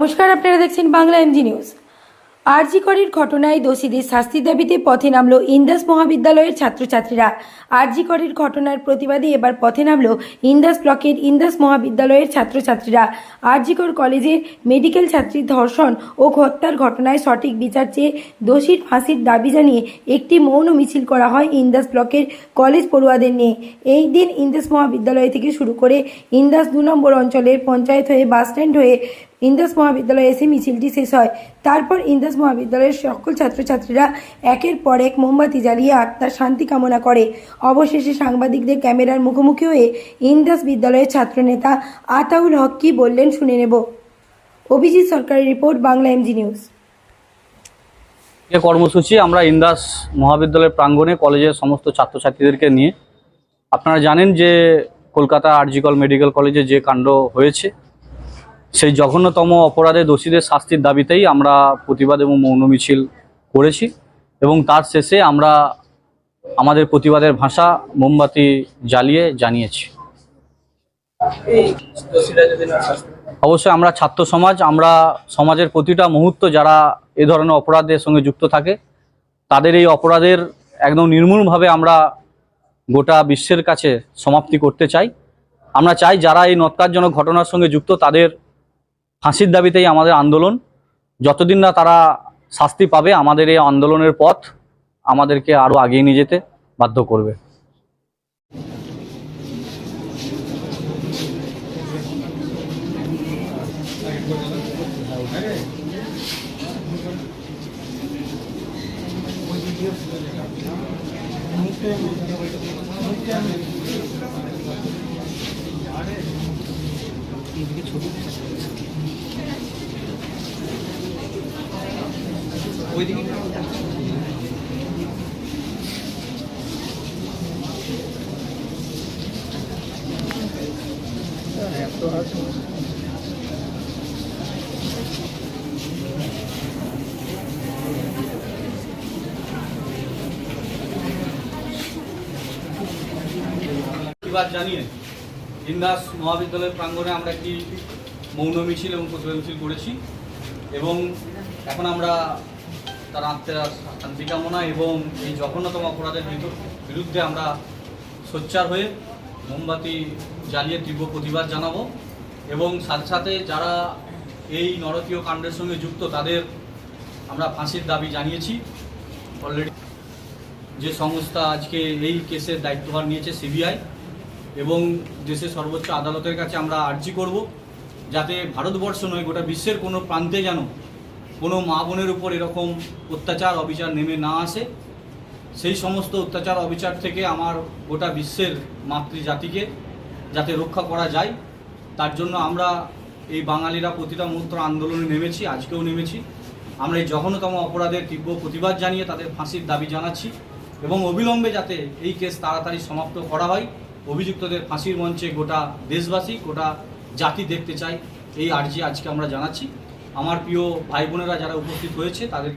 নমস্কার, আপনারা দেখছেন বাংলা এমজি নিউজ। আরজিকরের ঘটনায় দোষীদের শাস্তির দাবিতে পথে নামল ইন্দাস মহাবিদ্যালয়ের ছাত্রছাত্রীরা। আরজিকরের ঘটনার প্রতিবাদে এবার পথে নামল ইন্দাস ব্লকের ইন্দাস মহাবিদ্যালয়ের ছাত্রছাত্রীরা। আরজিকর কলেজের মেডিকেল ছাত্রীর ধর্ষণ ও হত্যার ঘটনায় সঠিক বিচার চেয়ে দোষীর ফাঁসির দাবি জানিয়ে একটি মৌন মিছিল করা হয় ইন্দাস ব্লকের কলেজ পড়ুয়াদের নিয়ে। এই দিন ইন্দাস মহাবিদ্যালয় থেকে শুরু করে ইন্দাস দু নম্বর অঞ্চলের পঞ্চায়েত হয়ে বাসস্ট্যান্ড হয়ে ইন্দাস মহাবিদ্যালয়ে এসে মিছিলটি শেষ হয়। তারপর ইন্দাস মহাবিদ্যালয়ের সকল ছাত্রছাত্রীরা একের পর এক মোমবাতি জ্বালিয়ে আত্মার শান্তি কামনা করে। অবশেষে সাংবাদিকদের ক্যামেরার মুখোমুখি হয়ে ইন্দাস বিদ্যালয়ের ছাত্রনেতা আতাউল হক কি বললেন শুনে নেব। অভিজিৎ সরকারের রিপোর্ট, বাংলা এমজি নিউজ। কর্মসূচি আমরা ইন্দাস মহাবিদ্যালয়ের প্রাঙ্গণে কলেজের সমস্ত ছাত্রছাত্রীদেরকে নিয়ে। আপনারা জানেন যে কলকাতা আরজিকল মেডিকেল কলেজে যে কাণ্ড হয়েছে সেই জঘন্যতম অপরাধে দোষীদের শাস্তির দাবিতেই আমরা প্রতিবাদ এবং মৌন মিছিল করেছি এবং তার শেষে আমরা আমাদের প্রতিবাদের ভাষা মোমবাতি জ্বালিয়ে জানিয়েছি। অবশ্যই আমরা ছাত্র সমাজ, আমরা সমাজের প্রতিটা মুহূর্ত যারা এ ধরনের অপরাধের সঙ্গে যুক্ত থাকে, তাদের এই অপরাধের একদম নির্মূলভাবে আমরা গোটা বিশ্বের কাছে সমাপ্তি করতে চাই। আমরা চাই যারা এই নৎকারজনক ঘটনার সঙ্গে যুক্ত, তাদের ফাঁসির দাবিতেই আমাদের আন্দোলন। যতদিন না তারা শাস্তি পাবে, আমাদের এই আন্দোলনের পথ আমাদেরকে আরও আগিয়ে নিয়ে যেতে বাধ্য করবে। প্রতিবাদ জানিয়ে? মহাবিদ্যালয়ের প্রাঙ্গণে আমরা একটি মৌন মিছিল এবং প্রতিবাদ মিছিল করেছি। এবং এখন আমরা তার আত্মের শান্তি কামনা এবং এই জঘন্যতম অপরাধের বিরু- বিরুদ্ধে আমরা সোচ্চার হয়ে মোমবাতি জ্বালিয়ে তীব্র প্রতিবাদ জানাব এবং সাথে সাথে যারা এই নরকীয় কাণ্ডের সঙ্গে যুক্ত, তাদের আমরা ফাঁসির দাবি জানিয়েছি। অলরেডি যে সংস্থা আজকে এই কেসের দায়িত্বভার নিয়েছে সিবিআই এবং দেশের সর্বোচ্চ আদালতের কাছে আমরা আর্জি করব, যাতে ভারতবর্ষ নয়, গোটা বিশ্বের কোনো প্রান্তে যেন কোনো মা বোনের উপর এরকম অত্যাচার, অবিচার নেমে না আসে। সেই সমস্ত অত্যাচার, অবিচার থেকে আমার গোটা বিশ্বের মাতৃজাতিকে যাতে রক্ষা করা যায়, তার জন্য আমরা এই বাঙালিরা প্রতিটা মুহূর্ত আন্দোলনে নেমেছি, আজকেও নেমেছি। আমরা এই জঘন্যতম অপরাধের তীব্র প্রতিবাদ জানিয়ে তাদের ফাঁসির দাবি জানাচ্ছি এবং অবিলম্বে যাতে এই কেস তাড়াতাড়ি সমাপ্ত করা হয়, অভিযুক্তদের ফাঁসির মঞ্চে গোটা দেশবাসী, গোটা জাতি দেখতে চাই এই আর্জি আজকে আমরা জানাচ্ছি। আমার প্রিয় ভাই বোনেরা যারা উপস্থিত হয়েছে তাদের